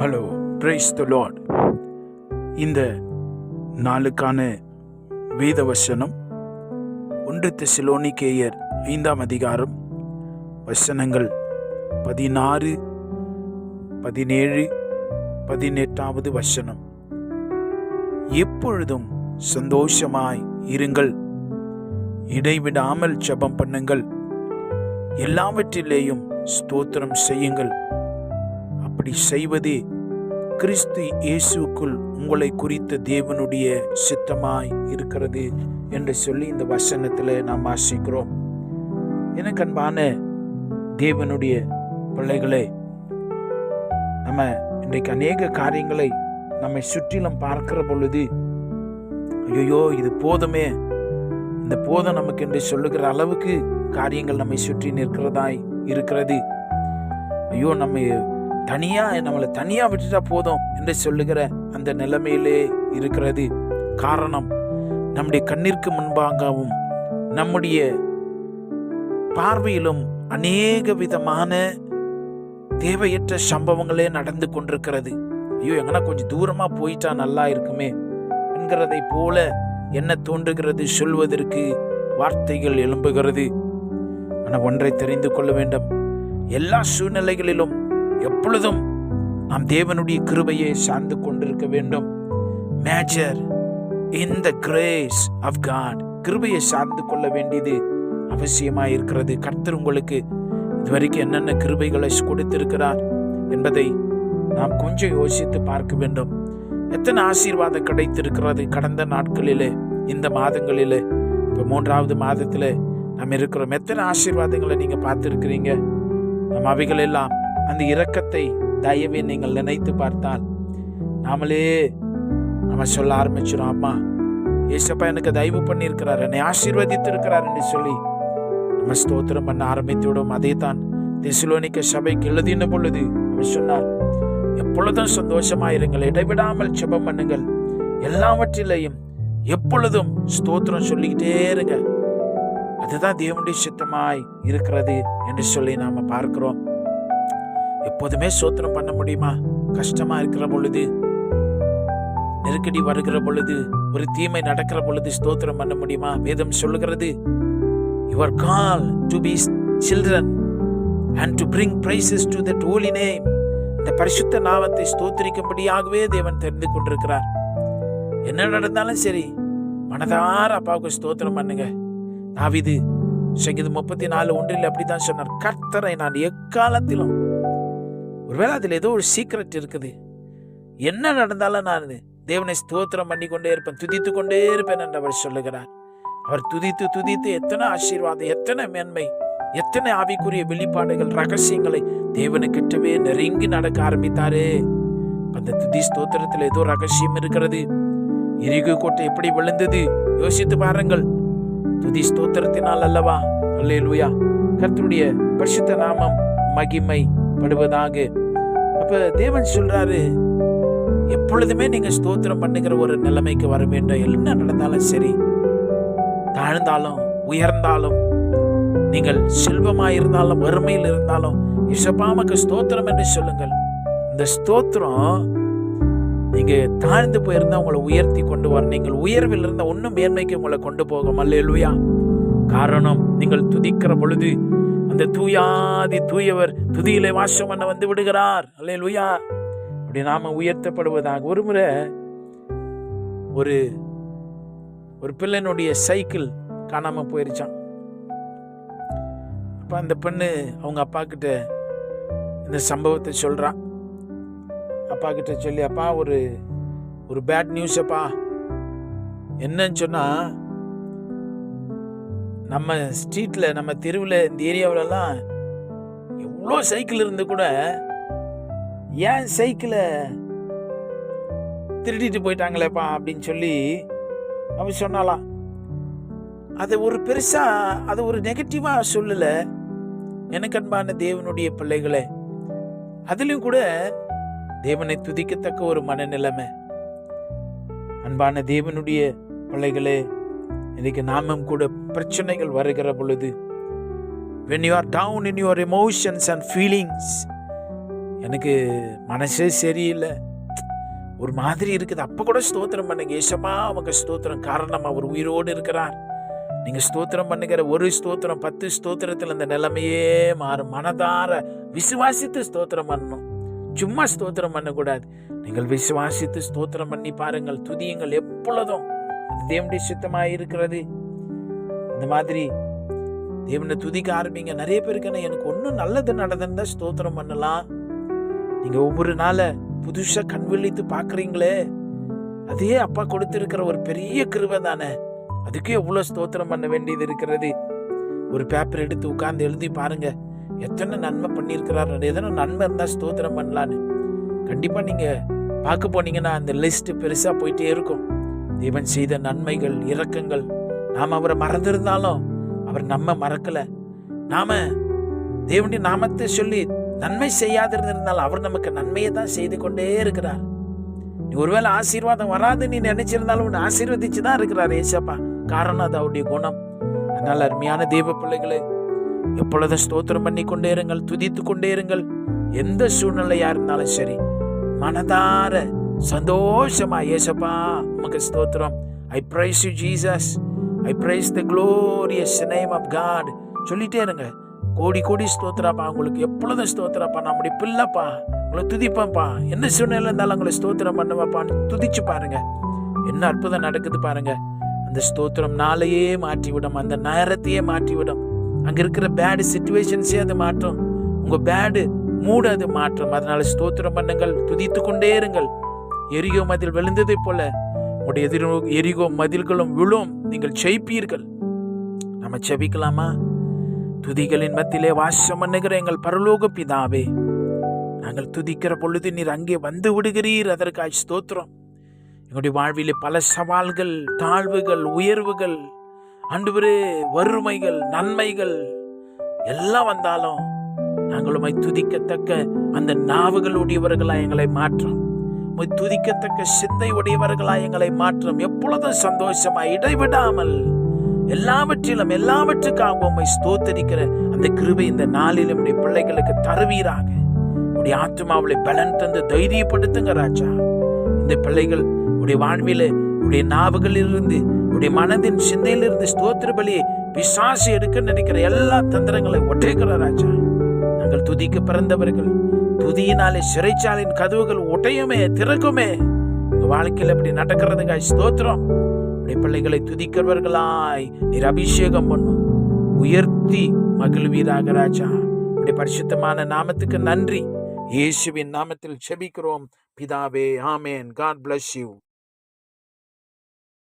Hello praise the Lord இந்த நாளுக்கான வேத வசனம் ஒன்று திசிலோனிக்கேயர் ஐந்தாம் அதிகாரம் வசனங்கள் பதினாறு பதினேழு பதினெட்டாவது வசனம். எப்பொழுதும் சந்தோஷமாய் இருங்கள். இடைவிடாமல் ஜபம் பண்ணுங்கள். எல்லாவற்றிலேயும் ஸ்தோத்திரம் செய்யுங்கள். அப்படி செய்வதே கிறிஸ்து இயேசுக்குள் உங்களை குறித்த தேவனுடைய சித்தமாய் இருக்கிறது என்று சொல்லி இந்த வசனத்தில் நாம் ஆசிக்கிறோம் எனக்கு அன்பான தேவனுடைய பிள்ளைகளே நம்ம இன்றைக்கு அநேக காரியங்களை நம்மை சுற்றிலும் பார்க்கிற பொழுது ஐயோ இது போதுமே இந்த போதம் நமக்கு என்று சொல்லுகிற அளவுக்கு காரியங்கள் நம்மை சுற்றி நிற்கிறதாய் இருக்கிறது. ஐயோ நம்ம தனியா நம்மளை தனியா விட்டுட்டா போதும் என்று சொல்லுகிற அந்த நிலைமையிலே இருக்கிறது காரணம். நம்முடைய கண்ணிற்கு முன்பாகவும் நம்முடைய பார்வையிலும் அநேக விதமான தேவையற்ற சம்பவங்களே நடந்து கொண்டிருக்கிறது. ஐயோ எங்கன்னா கொஞ்சம் தூரமா போயிட்டா நல்லா இருக்குமே என்கிறதை போல என்ன தோன்றுகிறது சொல்வதற்கு வார்த்தைகள் எழும்புகிறது. ஆனால் ஒன்றை தெரிந்து கொள்ள வேண்டும். எல்லா சூழ்நிலைகளிலும் எப்பொழுதும் நாம் தேவனுடைய கிருபையை சார்ந்து கொண்டிருக்க வேண்டும். Major in the grace of God கிருபையை சார்ந்து கொள்ள வேண்டியது அவசியமாக இருக்கிறது. கர்த்தர் உங்களுக்கு இதுவரைக்கும் என்னென்ன கிருபைகளை கொடுத்திருக்கிறார் என்பதை நாம் கொஞ்சம் யோசித்து பார்க்க வேண்டும். எத்தனை ஆசீர்வாதம் கிடைத்திருக்கிறது கடந்த நாட்களிலே இந்த மாதங்களிலே. இப்போ மூன்றாவது மாதத்தில் நாம் இருக்கிறோம். எத்தனை ஆசீர்வாதங்களை நீங்கள் பார்த்துருக்கிறீங்க? நம்ம அவைகளெல்லாம் அந்த இரக்கத்தை தயவை நீங்கள் நினைத்து பார்த்தால் நாமளே நம்ம சொல்ல ஆரம்பிச்சிடும் அம்மா ஏசப்பா எனக்கு தயவு பண்ணியிருக்கிறார் என்னை ஆசீர்வதித்து இருக்கிறார் என்று சொல்லி நம்ம ஸ்தோத்திரம் பண்ண ஆரம்பித்து விடும் அதே தான் தெசுலோனிக்க சபைக்கு எழுதின பொழுது அவர் சொன்னார் எப்பொழுதும் சந்தோஷமாயிருங்கள் இடைவிடாமல் செபம் பண்ணுங்கள். எல்லாவற்றிலையும் எப்பொழுதும் ஸ்தோத்திரம் சொல்லிக்கிட்டே இருங்க. அதுதான் தேவனுடைய சித்தமாய் இருக்கிறது என்று சொல்லி நாம் பார்க்கிறோம். எப்போதுமே சோத்திரம் பண்ண முடியுமா? கஷ்டமா இருக்கிற பொழுது நெருக்கடி வருகிற பொழுது ஒரு தீமை நடக்கிற பொழுது ஸ்தோத்திரம் பண்ண முடியுமா? வேதம் சொல்லுகிறது your call to be children and to bring praises to that holy name இந்த பரிசுத்த நாமத்தை ஸ்தோத்திரிக்கும்படியாகவே தேவன் தெரிந்து கொண்டிருக்கிறார். என்ன நடந்தாலும் சரி மனதார அப்பாவுக்கு ஸ்தோத்திரம் பண்ணுங்க. நாவிது சங்கீதம் முப்பத்தி நாலு ஒன்றில் அப்படிதான் சொன்னார் கர்த்தரை நான் எக்காலத்திலும் ஒருவேளை அதில் ஏதோ ஒரு சீக்ரெட் இருக்குது. என்ன நடந்தாலும் நான் தேவனை ஸ்தோத்திரம் பண்ணி கொண்டே இருப்பேன் துதித்து கொண்டே இருப்பேன் என்று அவர் சொல்லுகிறார். அவர் துதித்து துதித்து எத்தனை ஆசீர்வாதம் எத்தனை மேன்மை எத்தனை ஆவிக்குரிய வெளிப்பாடுகள் ரகசியங்களை தேவனுக்கிட்டவே நெருங்கி நடக்க ஆரம்பித்தாரு. அந்த துதி ஸ்தோத்திரத்தில் ஏதோ ரகசியம் இருக்கிறது. எரிகு கோட்டை எப்படி விழுந்தது? யோசித்து பாருங்கள். துதி ஸ்தோத்திரத்தினால் அல்லவா? அல்லேலூயா. கர்த்தருடைய பரிசுத்த நாமம் மகிமை. படுவதாக. அப்ப தேவன் சொல்றாரு எப்பொழுதுமே நீங்க ஸ்தோத்திரம் பண்ணுகிற ஒரு நிலைமைக்கு வர வேண்டும் என்ன நடந்தாலும் சரி. தாழ்ந்தாலும் உயர்ந்தாலும் நீங்கள் செல்வமாக இருந்தாலும் வறுமையில் இருந்தாலும் இசப்பாமக்கு ஸ்தோத்திரம் என்று சொல்லுங்கள். இந்த ஸ்தோத்திரம் நீங்க தாழ்ந்து போயிருந்தா உங்களை உயர்த்தி கொண்டு வர நீங்கள் உயர்வில் இருந்தால் ஒன்றும் மேன்மைக்கு உங்களை கொண்டு போகும். அல்லேலுயா. காரணம் நீங்கள் துதிக்கிற பொழுது அந்த தூயாதி தூயவர் துதியிலே வாசம் பண்ண வந்து விடுகிறார். அல்லேலுயா. அப்படி நாம உயர்த்தப்படுவதாக. ஒரு முறை ஒரு ஒரு பிள்ளைனுடைய சைக்கிள் காணாம போயிருச்சான் அப்ப அந்த பெண்ணு அவங்க அப்பா கிட்ட இந்த சம்பவத்தை சொல்றான் அப்பா கிட்ட சொல்லி அப்பா ஒரு ஒரு பேட் நியூஸ் அப்பா. என்னன்னு சொன்னா நம்ம ஸ்ட்ரீட்டில் நம்ம தெருவில் இந்த ஏரியாவிலலாம் எவ்வளோ சைக்கிள் இருந்து கூட ஏன் சைக்கிளை திருடிட்டு போயிட்டாங்களேப்பா அப்படின்னு சொல்லி அவ சொன்னாலாம். அதை ஒரு பெருசாக அதை ஒரு நெகட்டிவாக சொல்லலை எனக்கு அன்பான தேவனுடைய பிள்ளைகளே. அதுலேயும் கூட தேவனை துதிக்கத்தக்க ஒரு மனநிலைமை. அன்பான தேவனுடைய பிள்ளைகளே இன்னைக்கு நாமும் கூட பிரச்சனைகள் வருகிற பொழுது when you are down in your emotions and feelings எனக்கு மனசே சரியில்லை. ஒரு மாதிரி இருக்குது. அப்போ கூட ஸ்தோத்திரம் பண்ணுங்க. ஏசமா அவங்க ஸ்தோத்திரம். காரணம் அவர் உயிரோடு இருக்கிறார். நீங்கள் ஸ்தோத்திரம் பண்ணுகிற ஒரு ஸ்தோத்திரம் பத்து ஸ்தோத்திரத்தில் இந்த நிலைமையே மாறும். மனதார விசுவாசித்து ஸ்தோத்திரம் பண்ணணும். சும்மா ஸ்தோத்திரம் பண்ணக்கூடாது. நீங்கள் விசுவாசித்து ஸ்தோத்திரம் பண்ணி பாருங்கள். துதியுங்கள் எப்பொழுதும். அது தேவனுடைய சித்தமாக இருக்கிறது. அந்த மாதிரி தேவனை துதிக்க ஆரம்பிங்க. நிறைய பேருக்கு என்ன எனக்கு ஒன்றும் நல்லது நடந்திருந்தா ஸ்தோத்திரம் பண்ணலாம். நீங்கள் ஒவ்வொரு நாளை புதுசாக கண் விழித்து பார்க்குறீங்களே அதே அப்பா கொடுத்துருக்கிற ஒரு பெரிய கிருவை தானே. அதுக்கே எவ்வளோ ஸ்தோத்திரம் பண்ண வேண்டியது இருக்கிறது. ஒரு பேப்பர் எடுத்து உட்காந்து எழுதி பாருங்க. எத்தனை நன்மை பண்ணியிருக்கிறாரு. எதனா நன்மை இருந்தால் ஸ்தோத்திரம் பண்ணலான்னு. கண்டிப்பாக நீங்கள் பார்க்க போனீங்கன்னா அந்த லிஸ்ட்டு பெருசாக போயிட்டே இருக்கும். தேவன் செய்த நன்மைகள் இரக்கங்கள் நாம் அவரை மறந்திருந்தாலும் அவர் நம்ம மறக்கல. நாம தேவனுடைய நாமத்தை சொல்லி நன்மை செய்யாதிருந்திருந்தால் அவர் நமக்கு நன்மையை தான் செய்து கொண்டே இருக்கிறார். நீ ஒருவேளை ஆசீர்வாதம் வராது நீ நினைச்சிருந்தாலும் உன்னை ஆசீர்வதிச்சு தான் இருக்கிறார் ஏசப்பா. காரணம் அது அவருடைய குணம். அதனால் அருமையான தெய்வ பிள்ளைகளே எப்பொழுதும் ஸ்தோத்திரம் பண்ணி கொண்டே இருங்கள் துதித்து கொண்டே இருங்கள். எந்த சூழ்நிலையா இருந்தாலும் சரி மனதார சந்தோஷமா ஏசப்பா உமக்கு ஸ்தோத்திரம் I praise you Jesus I praise the glorious name of God சொல்லிட்டே இருங்க கோடி கோடி ஸ்தோத்திராப்பா உங்களுக்கு எப்பொழுதும் ஸ்தோத்திரப்பா நம்முடைய பிள்ளைப்பா உங்களை துதிப்பேன்ப்பா என்ன சூழ்நிலை இருந்தாலும் உங்களை ஸ்தோத்திரம் பண்ணுவேப்பான்னு துதிச்சு பாருங்க என்ன அற்புதம் நடக்குது பாருங்க அந்த ஸ்தோத்திரம் நாளையே மாற்றிவிடும் அந்த நேரத்தையே மாற்றிவிடும் அங்கே இருக்கிற பேடு சுச்சுவேஷன்ஸே அது மாற்றும் உங்கள் பேடு மூடு அது மாற்றம் அதனால ஸ்தோத்திரம் பண்ணுங்கள் துதித்து கொண்டே இருங்கள் எரிகோ மதில் விழுந்ததைப் போல உங்களுடைய எதிரோ எரிகோ மதில்களும் விழும். நீங்கள் ஜெயிப்பீர்கள். நம்ம செபிக்கலாமா துதிகளின் மத்தியிலே வாசம் பண்ணுகிற எங்கள் பரலோக பிதாவே நாங்கள் துதிக்கிற பொழுது நீர் அங்கே வந்து விடுகிறீர். அதற்காய் ஸ்தோத்திரம். எங்களுடைய வாழ்விலே பல சவால்கள் தாழ்வுகள் உயர்வுகள் அன்றுவரே வறுமைகள் நன்மைகள் எல்லாம் வந்தாலும் நாங்கள் உம்மை துதிக்கத்தக்க அந்த நாவுகளுடையவர்களாக எங்களை மாற்றும் உம்மை துதிக்கத்தக்க சிந்தை உடையவர்களாய் எங்களை மாற்றும். எப்பொழுதும் சந்தோஷமாய் இடைவிடாமல் எல்லாவற்றிலும் எல்லாவற்றுக்காக உம்மை ஸ்தோத்தரிக்கிற அந்த கிருபை இந்த நாளில் நம்முடைய பிள்ளைகளுக்கு தருவீராக. உடைய ஆத்மாவளை பலன் தந்து தைரியப்படுத்துங்க ராஜா. இந்த பிள்ளைகள் உடைய வாழ்வில உடைய நாவுகளிலிருந்து உடைய மனதின் சிந்தையிலிருந்து ஸ்தோத்திர பலியை பிசாசு எடுக்க நினைக்கிற எல்லா தந்திரங்களை ஒட்டைக்கிற ராஜா. நாங்கள் துதிக்க பிறந்தவர்கள் துதியினாலே சிறைச்சாலின் கதவுகள் ஒட்டையுமே திறக்குமே. உங்க வாழ்க்கையில் இப்படி நடக்கிறதுக்காய் ஸ்தோத்திரம். பிள்ளைகளை துதிக்கிறவர்களாய் நீர் அபிஷேகம் பண்ணும். உயர்த்தி மகிழ்வீராக ராஜா. உடைய பரிசுத்தமான நாமத்துக்கு நன்றி. இயேசுவின் நாமத்தில் செபிக்கிறோம். பிதாவே ஆமேன். God bless you